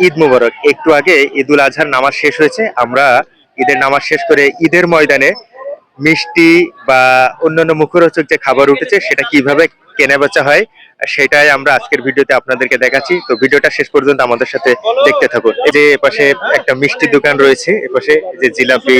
ঈদ মুবারক। একটু আগে ঈদুল আজহার নামাজ শেষ হয়েছে। আমরা ঈদের নামাজ শেষ করে ঈদের ময়দানে মিষ্টি বা অন্যান্য মুখরোচক যে খাবার উঠেছে, সেটা কীভাবে কেনা বেচা হয়, সেটাই আমরা আজকের ভিডিওতে আপনাদেরকে দেখাচ্ছি। তো ভিডিওটা শেষ পর্যন্ত আমাদের সাথে দেখতে থাকুন। এই যে এপাশে একটা মিষ্টির দোকান রয়েছে, এপাশে যে জিলাপি,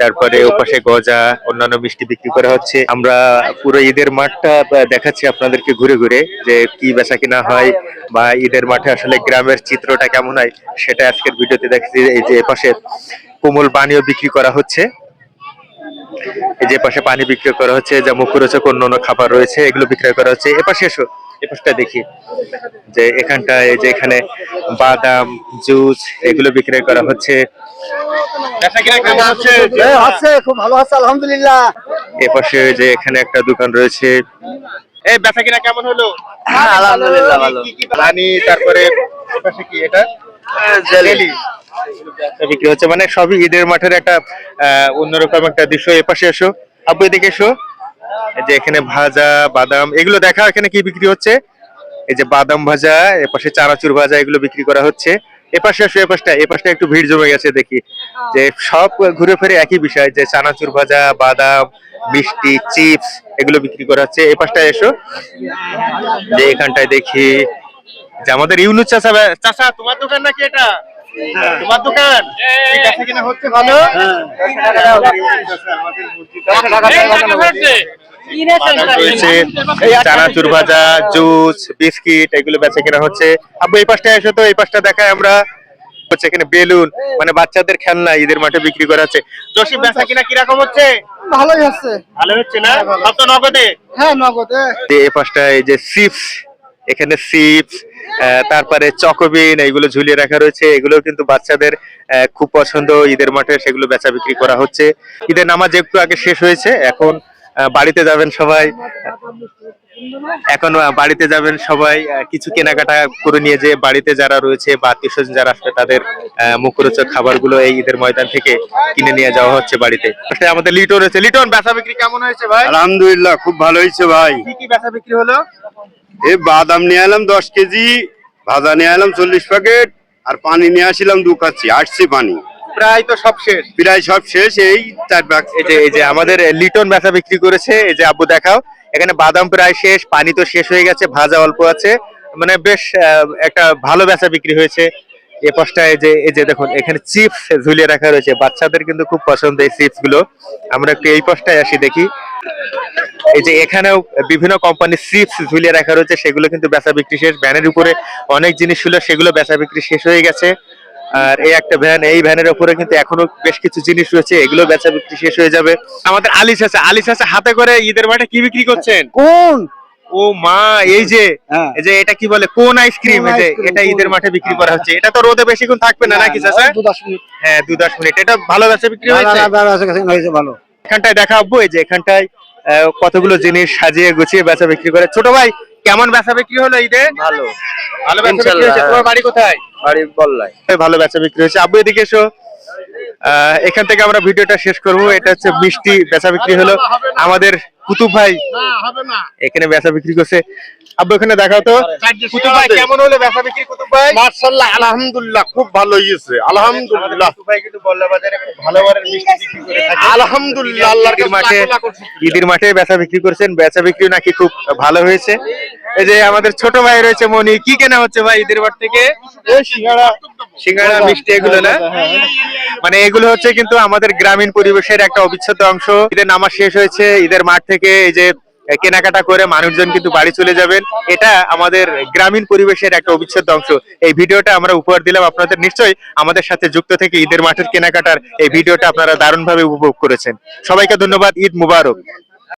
তারপরে ওপাশে গজা, অন্যান্য মিষ্টি বিক্রি করা হচ্ছে। আমরা পুরো ঈদের মাঠটা দেখাচ্ছি আপনাদেরকে ঘুরে ঘুরে, যে কি বেচা কিনা হয় বা ঈদের মাঠে আসলে গ্রামের চিত্রটা কেমন হয়, সেটা আজকের ভিডিওতে দেখছি এই যে এপাশে কোমল পানীয় বিক্রি করা হচ্ছে। যে পাশে পানি বিক্রয় করা হচ্ছে যা মুখ মুখরোচক অন্য অন্য খাবার রয়েছে এগুলো বিক্রয় করা হচ্ছে। এপাশে এসো এপাশটা দেখি যে এখানটায় এই যে এখানে বাদাম জুস এগুলো বিক্রয় করা হচ্ছে। হচ্ছে আছে খুব ভালো আছে আলহামদুলিল্লাহ। এপাশে যে এখানে একটা দোকান রয়েছে। এই বেচা কিনা কেমন হলো? হ্যাঁ, আলহামদুলিল্লাহ ভালো। কি কি তারপরে কি এটা? জেলি। বিক্রি হচ্ছে। মানে সবই ঈদের মাঠের একটা অন্যরকম একটা দৃশ্য। এপাশে এসো। আব্বু, এদিকে এসো। যে এখানে ভাজা, বাদাম, এগুলো দেখা, এখানে কি বিক্রি হচ্ছে? এই যে বাদাম ভাজা এপাশে চানাচুর ভাজা, এগুলো বিক্রি করা হচ্ছে। এপাশে আসো এপাশটা এপাশটা একটু ভিড় জমে গেছে, দেখি। যে সব ঘুরে ফিরে একই বিষয়, যে চানাচুর ভাজা, বাদাম, মিষ্টি, চিপস, এগুলো বিক্রি করা হচ্ছে। এপাশটায় এসো। যে এখানটায় দেখি। যে আমাদের ইউনুস বা- চাচা তোমার দোকান নাকি এটা? তোমার দোকান? বেচা কিনা হচ্ছে ভালো। চানাচুর ভাজা জুস বিস্কিট এগুলো বেচা কিনা হচ্ছে। আব্বু এই পাশটা এসো তো এই পাশটা দেখায় আমরা হচ্ছে এখানে বেলুন মানে বাচ্চাদের খেলনা ঈদের মাঠে বিক্রি করা হচ্ছে জসিম বেচা কিনা কীরকম হচ্ছে ভালোই হচ্ছে ভালো হচ্ছে না? সব তো নগদে হ্যাঁ নগদে। এই পাশটা এই যে চিপস এখানে চিপস তারপরে চকোবিন এগুলো ঝুলিয়ে রাখা রয়েছে। এগুলো কিন্তু বাচ্চাদের খুব পছন্দ। ঈদের মাঠে সেগুলো বেচা বিক্রি করা হচ্ছে। ঈদের নামাজ একটু আগে শেষ হয়েছে। এখন বাড়িতে যাবেন সবাই। এখন বাড়িতে যাবেন সবাই। কিছু কেনাকাটা করে নিয়ে যে বাড়িতে যারা রয়েছে বা আত্মীয় স্বজন যারা আসবে তাদের মুখরোচক খাবারগুলো এই ঈদের ময়দান থেকে কিনে নিয়ে যাওয়া হচ্ছে বাড়িতে। আমাদের লিটন রয়েছে। লিটন বেচা বিক্রি কেমন হয়েছে ভাই? আলহামদুলিল্লাহ খুব ভালো হয়েছে ভাই। কি কি বেচা বিক্রি হলো? এই বাদাম নিয়ে এলাম দশ কেজি ভাজা নিয়ে এলাম চল্লিশ প্যাকেট আর পানি নিয়ে আসিলাম দু কাচ্ছি আসছে পানি। প্রায় তো সব শেষ। প্রায় সব শেষ এই চার এই যে এই যে আমাদের লিটন বেচা বিক্রি করেছে এই যে আব্বু দেখাও এখানে বাদাম প্রায় শেষ পানি তো শেষ হয়ে গেছে ভাজা অল্প আছে। মানে বেশ আহ, একটা ভালো বেচা বিক্রি হয়েছে এ পাশটায় যে এই যে দেখুন এখানে চিপস ঝুলিয়ে রাখা রয়েছে বাচ্চাদের কিন্তু খুব পছন্দ এই চিপসগুলো আমরা একটু এই পাশটায় আসি দেখি। এই যে এখানেও বিভিন্ন কোম্পানির চিপস ঝুলিয়ে রাখা রয়েছে সেগুলো কিন্তু বেচা বিক্রি শেষ। ভ্যানের উপরে অনেক জিনিস ছিল সেগুলো বেচা বিক্রি শেষ হয়ে গেছে। আর এই একটা ভ্যান এই ভ্যানের উপরে কিন্তু এখনও বেশ কিছু জিনিস রয়েছে এগুলো বেচা বিক্রি শেষ হয়ে যাবে। আমাদের আলিশ আছে আলিশ আছে হাতে করে ঈদের মাঠে কি বিক্রি করছেন? কোন? ও মা এই যে হ্যাঁ। এই যে এটা কি বলে কোন আইসক্রিম এই যে এটা ঈদের মাঠে বিক্রি করা হচ্ছে। এটা তো রোদে বেশিক্ষণ থাকবে না নাকি চাচা? হ্যাঁ দু দশ মিনিট। এটা ভালো বেচা বিক্রি হয়েছে? ভালো। এখানটায় দেখাবো এই যে এখানটায় কতগুলো জিনিস সাজিয়ে গুছিয়ে বেচা বিক্রি করে। ছোট ভাই কেমন বেচা বিক্রি হলো ঈদে? ভালো। ভালো বেচা বিক্রি হয়েছে। তোমার বাড়ি কোথায়? বাড়ি বললাই। ভালো বেচা বিক্রি হয়েছে। আব্বু এদিকে এসো। আহ, এখান থেকে আমরা ভিডিওটা শেষ করব। এটা হচ্ছে মিষ্টি বেচা বিক্রি হলো। আমাদের কুতুব ভাই এখানে বেচা বিক্রি করছে। আব্বু এখানে দেখাও তো। কুতুব ভাই কেমন হলো বেচা বিক্রি কুতুব ভাই? মার্শাল্লাহ আলহামদুলিল্লাহ খুব ভালো হয়েছে। আলহামদুলিল্লাহ। কুতুব ভাই কিন্তু বল্লা বাজারে খুব ভালো মিষ্টি বিক্রি করে থাকে আলহামদুলিল্লাহ আল্লাহর ঈদের কাছে মাঠে লাখ লাখ শুকরিয়া। ঈদের মাঠে বেচা বিক্রি করছেন। বেচা বিক্রি নাকি খুব ভালো হয়েছে। এই যে আমাদের ছোট ভাই রয়েছে মনি কি কেনা হচ্ছে ভাই ঈদের মাঠ থেকে? সিঙ্গাড়া মিষ্টি এগুলো না? মানে এগুলো হচ্ছে কিন্তু আমাদের গ্রামীণ পরিবেশের একটা অবিচ্ছেদ্য অংশ। ঈদের নামাজ শেষ হয়েছে। ঈদের মাঠ থেকে এই যে কেনাকাটা করে মানুষজন কিন্তু বাড়ি চলে যাবেন। এটা আমাদের গ্রামীণ পরিবেশের একটা অবিচ্ছেদ্য অংশ। এই ভিডিওটা আমরা উপহার দিলাম আপনাদের নিশ্চয়ই। আমাদের সাথে যুক্ত থেকে ঈদের মাঠের কেনাকাটার এই ভিডিওটা আপনারা দারুণভাবে উপভোগ করেছেন। সবাইকে ধন্যবাদ। ঈদ মুবারক।